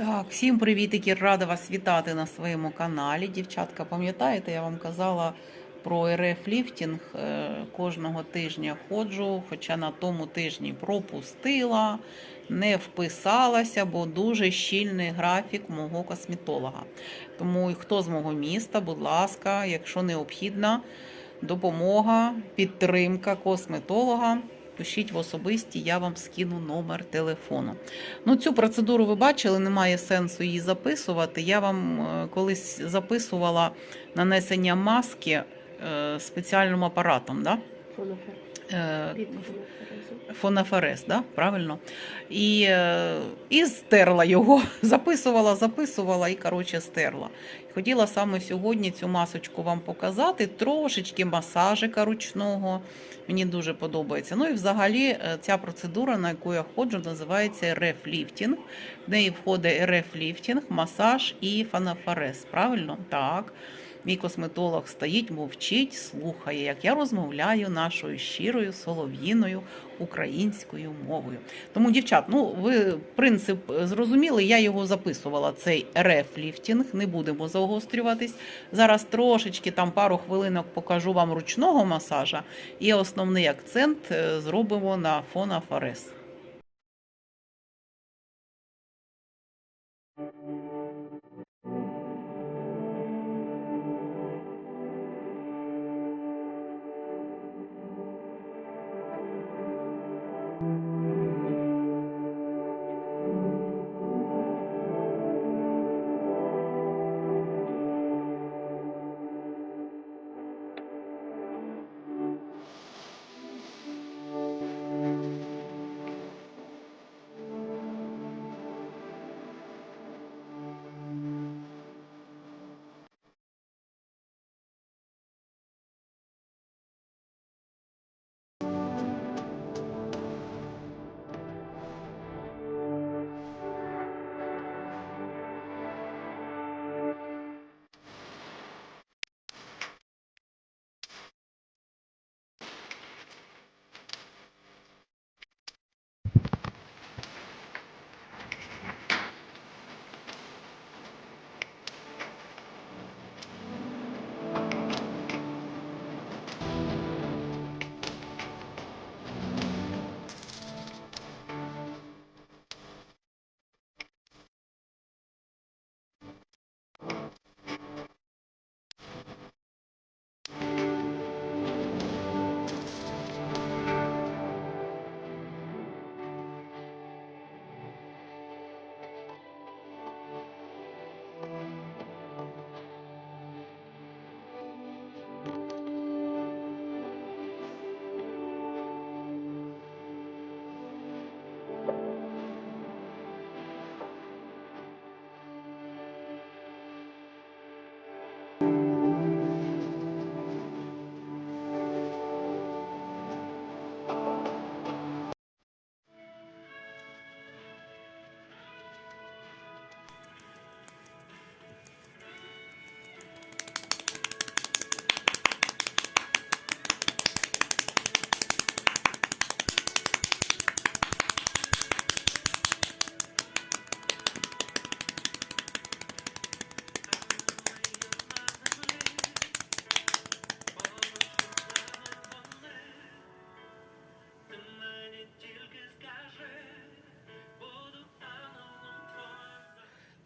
Так, всім привітики, рада вас вітати на своєму каналі. Дівчатка, пам'ятаєте, я вам казала про РФ ліфтінг. Е, Кожного тижня ходжу, хоча на тому тижні пропустила, не вписалася, бо дуже щільний графік мого косметолога. Тому хто з мого міста, будь ласка, якщо необхідна допомога, підтримка косметолога. Пишіть в особисті, я вам скину номер телефону. Ну, цю процедуру ви бачили, немає сенсу її записувати. Я вам е, колись записувала нанесення маски е, спеціальним апаратом, да? Е. Фонаферез, да? правильно? І, е, і стерла його. Записувала, записувала і, коротше, стерла. Хотіла саме сьогодні цю масочку вам показати, трошечки масажика ручного. Мені дуже подобається. Ну і взагалі е, ця процедура, на яку я ходжу, називається РФ-ліфтінг. В неї входить РФ-ліфтінг, масаж і фанафарез. Правильно? Так. Мій косметолог стоїть, мовчить, слухає, як я розмовляю нашою щирою солов'їною українською мовою. Тому, дівчат, ну ви принцип зрозуміли, я його записувала. Цей реф-ліфтінг, не будемо заогострюватись. Зараз трошечки там пару хвилинок покажу вам ручного масажа, і основний акцент е, зробимо на фонафарез.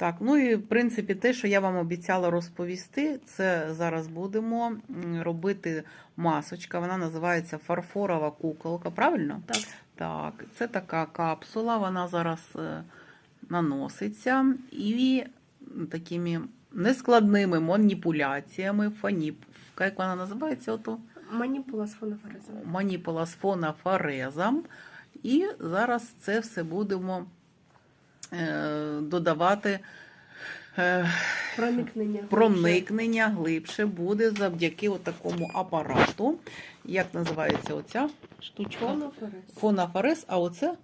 Так, ну і в принципі те, що я вам обіцяла розповісти, це зараз будемо робити масочка. Вона називається фарфорова куколка, правильно? Так. Так, це така капсула, вона зараз е, наноситься і такими нескладними маніпуляціями, фаніп, як вона називається? Ото? Маніпула з фоноферезом. маніпула з фонафорезом. І зараз це все будемо додавати. Е, Проникнення. проникнення глибше буде завдяки такому апарату. Як називається оця штучка? Фоноферез. Фонафорез, а оце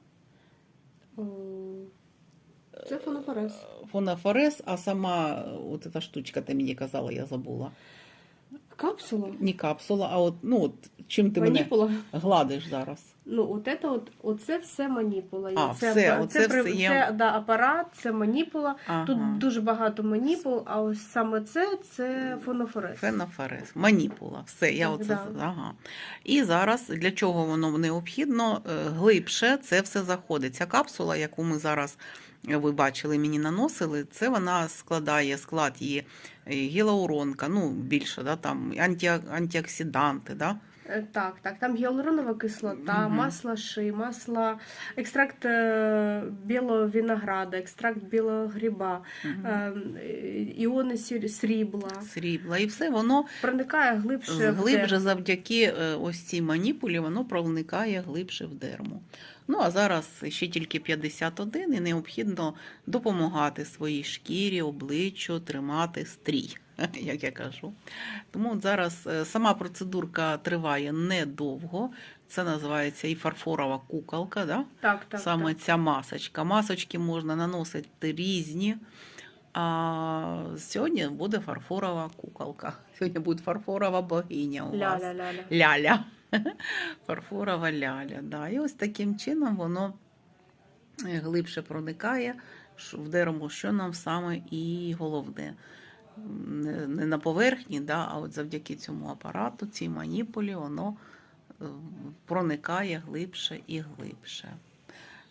Це фоноферез. фонафорез, а сама от ця штучка, ти мені казала, я забула. Капсула. Не капсула, а от, ну, от чим ти мене гладиш зараз. Ну, от це, от, оце все маніпула. А, це, все, апа- оце при- все є. це да, апарат, це маніпула. Ага. Тут дуже багато маніпул, а ось саме це це фонофорез. Феноферез, маніпула. Все, я Так, оце да. ага. І зараз для чого воно необхідно? Е, Глибше це все заходить. Ця капсула, яку ми зараз ви бачили, мені наносили, це вона складає склад її е, гілауронка, ну більше, да, там анті, антиоксиданти, да? Е, Так, так. Там гіалуронова кислота, Мгм. масло ши, масло, екстракт е, білого винограда, екстракт білого гриба, е, іони срібла. срібла. І все воно Проникає глибше. в глибше те. завдяки ось цій маніпулі, воно проникає глибше в дерму. Ну а зараз ще тільки 51 і необхідно допомагати своїй шкірі, обличчю тримати стрій, як я кажу. Тому от зараз е, сама процедурка триває недовго. Це називається і фарфорова куколка. Да? Так, так. Саме так. ця масочка. Масочки можна наносити різні. А сьогодні буде фарфорова куколка. Сьогодні буде фарфорова богиня у вас. Ля-ля-ля-ля. Фарфорова ляля. Да. І ось таким чином воно е, глибше проникає в дерево, що нам саме і головне. Не, не на поверхні, да, а от завдяки цьому апарату, цій маніпулі, воно е, проникає глибше і глибше.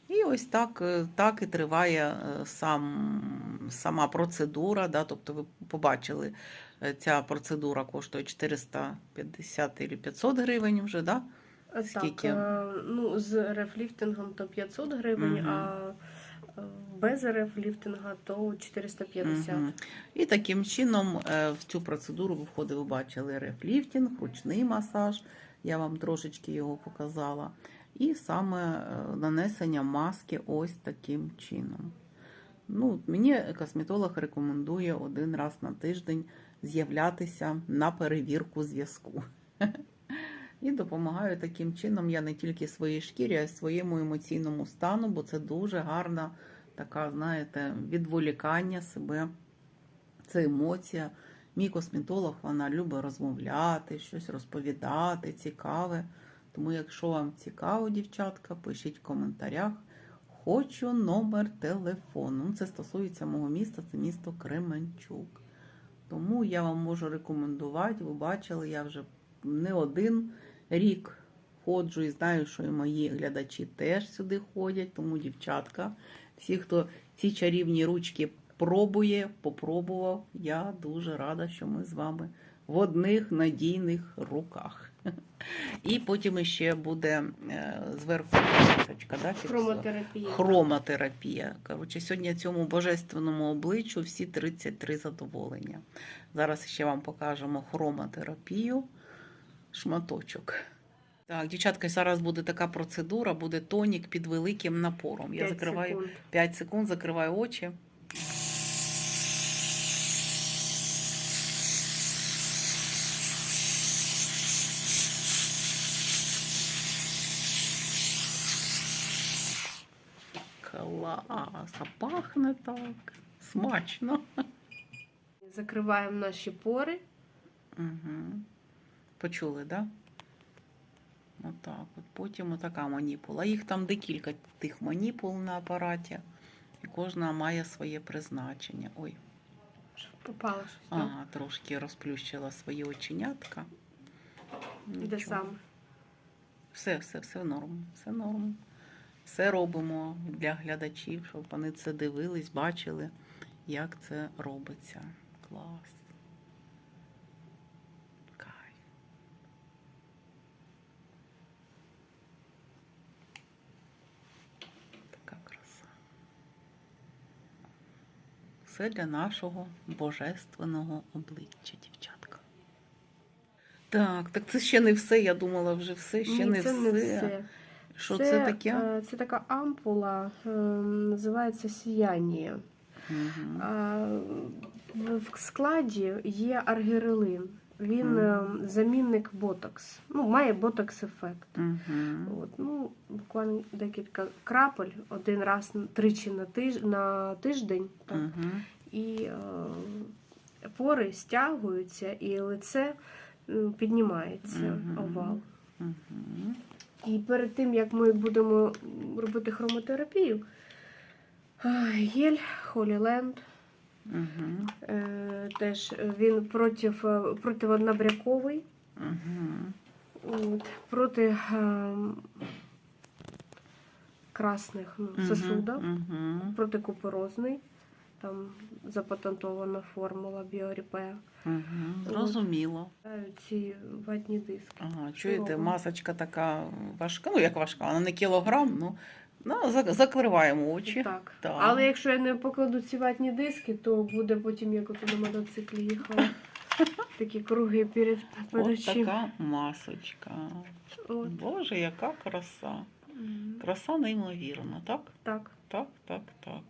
І ось так, е, так і триває е, сам, сама процедура. Да, тобто ви побачили, е, ця процедура коштує 450 или 500 гривень вже, да? Скільки? е, ну, з рефліфтингом то 500 гривень, Мгм. а без рефліфтинга то 450. Мгм. І таким чином в цю процедуру входить, ви бачили рефліфтинг, ручний масаж. Я вам трошечки його показала. І саме е, нанесення маски ось таким чином. Ну, мені косметолог рекомендує один раз на тиждень з'являтися на перевірку зв'язку. І допомагаю таким чином я не тільки своїй шкірі, а й своєму емоційному стану, бо це дуже гарна така, знаєте, відволікання себе. Це емоція. Мій косметолог вона любить розмовляти, щось розповідати, цікаве. Тому, якщо вам цікаво, дівчатка, пишіть в коментарях. Хочу номер телефону. Ну, Це стосується мого міста, це місто Кременчук. Тому я вам можу рекомендувати. Ви бачили, я вже не один рік ходжу і знаю, що і мої глядачі теж сюди ходять. Тому, дівчатка, всі, хто ці чарівні ручки пробує, попробував, я дуже рада, що ми з вами в одних надійних руках. І потім ще буде е, зверху да. Хромотерапія. Хромотерапія. Коротше, сьогодні цьому божественному обличчю всі 33 задоволення. Зараз ще вам покажемо хромотерапію, шматочок. Так, дівчатка, зараз буде така процедура, буде тонік під великим напором. Я закриваю секунд. 5 секунд, закриваю очі. Клас, а пахне так. Смачно. Закриваємо наші пори. Угу. Почули, так? Да? Отак. От потім отака маніпула. Їх там декілька тих маніпул на апараті, і кожна має своє призначення. Ой, Щоб попало щось. ага, трошки розплющила свої оченятка. Де саме? Все, все, все норм, все норм. Все робимо для глядачів, щоб вони це дивились, бачили, як це робиться. Клас. Кайф. Така краса. Все для нашого божественного обличчя, дівчатка. Так, так це ще не все. Я думала, вже все, ще Ні, не, це все. не все. Що це, таке? е, Це така ампула, е, називається сіяння. А, в складі є аргірелин. Він е, замінник ботокс. Ну, має ботокс ефект. Мгм. От, ну, буквально декілька крапель, один раз тричі на, тиж, на тиждень. Так, Мгм. і е, пори стягуються, і лице піднімається Мгм. овал. Мгм. І перед тим, як ми будемо робити хромотерапію, гель Holyland, Угу. е, теж він проти, противонабряковий, Угу. от, проти ем, красних ну, сосудів, Угу. протикупорозний. Там запатентована формула біоріпе. Угу. Зрозуміло. Ці ватні диски. Ага, чуєте, масочка така важка, ну як важка, вона не кілограм, ну, ну закриваємо очі. Так. Так. Але якщо я не покладу ці ватні диски, то буде потім, як ото на мотоциклі їхала. Такі круги перед очима. така масочка. От. Боже, яка краса. Краса неймовірна, так? Так. Так, так, так.